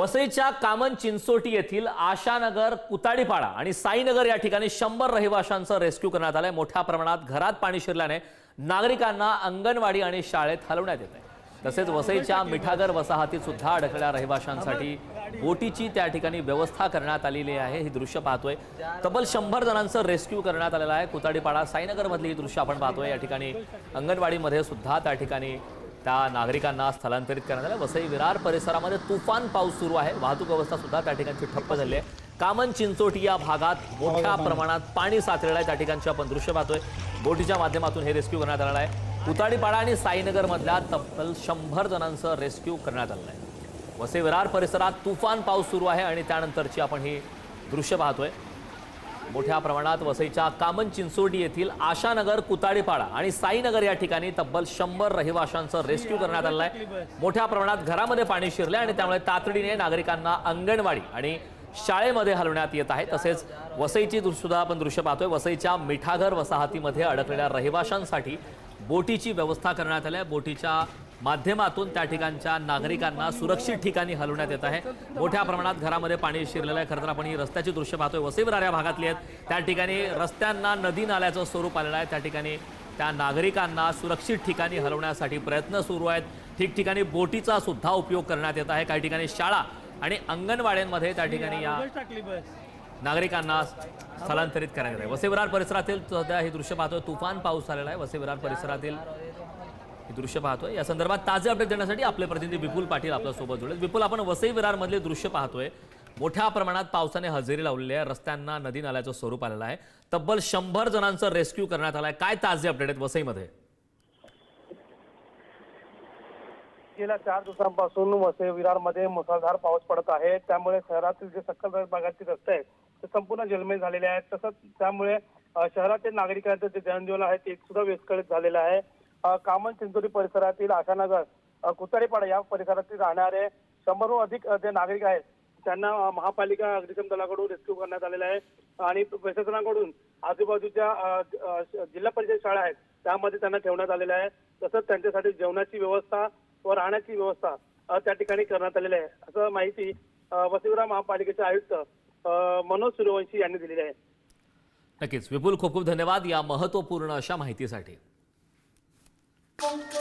वसईच्या कामन चिंचोटी येथील आशानगर कुताडीपाडा आणि साईनगर या ठिकाणी शंभर रहिवाशांचं रेस्क्यू करण्यात आलंय. मोठ्या प्रमाणात घरात पाणी शिरल्याने नागरिकांना अंगणवाडी आणि शाळेत हलवण्यात येत आहे तसेच वसईच्या मिठागर वसाहतीत सुद्धा अडकलेल्या रहिवाशांसाठी बोटीची त्या ठिकाणी व्यवस्था करण्यात आलेली आहे. ही दृश्य पाहतोय. तब्बल शंभर जणांचं रेस्क्यू करण्यात आलेलं आहे. कुताडीपाडा साईनगरमधली ही दृश्य आपण पाहतोय. या ठिकाणी अंगणवाडीमध्ये सुद्धा त्या ठिकाणी त्या नागरिकांना स्थलांतरित करण्यात आलं. वसई विरार परिसरामध्ये तुफान पाऊस सुरू आहे. वाहतूक व्यवस्था सुद्धा त्या ठिकाणची ठप्प झाली आहे. कामन चिंचोटी या भागात मोठ्या प्रमाणात पाणी साचलेलं आहे. त्या ठिकाणची आपण दृश्य पाहतोय. बोटीच्या माध्यमातून हे रेस्क्यू करण्यात आलेलं आहे. कुताडीपाडा आणि साईनगर मधल्या तब्बल शंभर जणांचं रेस्क्यू करण्यात आलेलं आहे. वसई विरार परिसरात तुफान पाऊस सुरू आहे आणि त्यानंतरची आपण ही दृश्य पाहतोय. मोठ्या प्रमाणात वसईच्या कामन चिंचोडी येथील आशानगर कुताडीपाडा आणि साईनगर या ठिकाणी तब्बल शंभर रहिवाशांचं रेस्क्यू करण्यात आलं आहे. मोठ्या प्रमाणात घरामध्ये पाणी शिरले आणि त्यामुळे तातडीने नागरिकांना अंगणवाडी आणि शाळेमध्ये हलवण्यात येत आहे. तसेच वसईची सुद्धा आपण दृश्य पाहतोय. वसईच्या मिठाघर वसाहतीमध्ये अडकलेल्या रहिवाशांसाठी बोटीची व्यवस्था करण्यात आली आहे. बोटीच्या माध्यमातून त्या ठिकाणच्या नागरिकांना सुरक्षित ठिकाणी हलवण्यात येत आहे. मोठ्या प्रमाणात घरामध्ये पाणी शिरलेलं आहे. खरं तर आपण ही रस्त्याची दृश्य पाहतोय. वसईविरार या भागातली आहेत. त्या ठिकाणी रस्त्यांना नदी नाल्याचं स्वरूप आलेलं आहे. त्या ठिकाणी त्या नागरिकांना सुरक्षित ठिकाणी हलवण्यासाठी प्रयत्न सुरू आहेत. ठिकठिकाणी बोटीचा सुद्धा उपयोग करण्यात येत आहे. काही ठिकाणी शाळा आणि अंगणवाड्यांमध्ये त्या ठिकाणी या नागरिकांना स्थलांतरित करण्यात येत आहे. वसईविरार परिसरातील सध्या हे दृश्य पाहतोय. तुफान पाऊस झालेला आहे. वसईविरार परिसरातील हे दृश्य पाहतोय. या संदर्भात ताजे अपडेट देण्यासाठी आपले प्रतिनिधी विपुल पाटील आपल्यासोबत जोडले विपुल आपण वसई विरारमधले दृश्य पाहतोय. मोठ्या प्रमाणात पावसाने हजेरी लावलेली आहे. रस्त्यांना नदी नाल्याचं स्वरूप आलेलं आहे. तब्बल शंभर जणांचं रेस्क्यू करण्यात आलं आहे काय ताजे अपडेट आहेत वसईमध्ये? गेल्या चार दिवसांपासून वसई विरारमध्ये मुसळधार पाऊस पडत आहे. त्यामुळे शहरातील जे सखल भागातील रस्ते आहेत ते संपूर्ण जलमय झालेले आहेत. तसंच त्यामुळे शहरातील नागरिकांचं जे जनजीवन आहे ते सुद्धा विस्कळीत झालेलं आहे. कामन चिंचोली परिसरातील आशानगर कुतारीपाडा या परिसरातील राहणारे शंभरहून अधिक जे नागरिक आहेत त्यांना महापालिका अग्निशम दलाकडून रेस्क्यू करण्यात आलेला आहे. आणि प्रशासनाकडून आजूबाजूच्या जिल्हा परिषद शाळा आहेत त्यामध्ये त्यांना ठेवण्यात आलेलं आहे. तसंच त्यांच्यासाठी जेवणाची व्यवस्था व राहण्याची व्यवस्था त्या ठिकाणी करण्यात आलेली आहे. असं माहिती अ, महापालिकेचे आयुक्त मनोज सूर्यवंशी यांनी दिलेली आहे. नक्कीच. विपुल खूप खूप धन्यवाद या महत्त्वपूर्ण अशा माहितीसाठी. Thank you.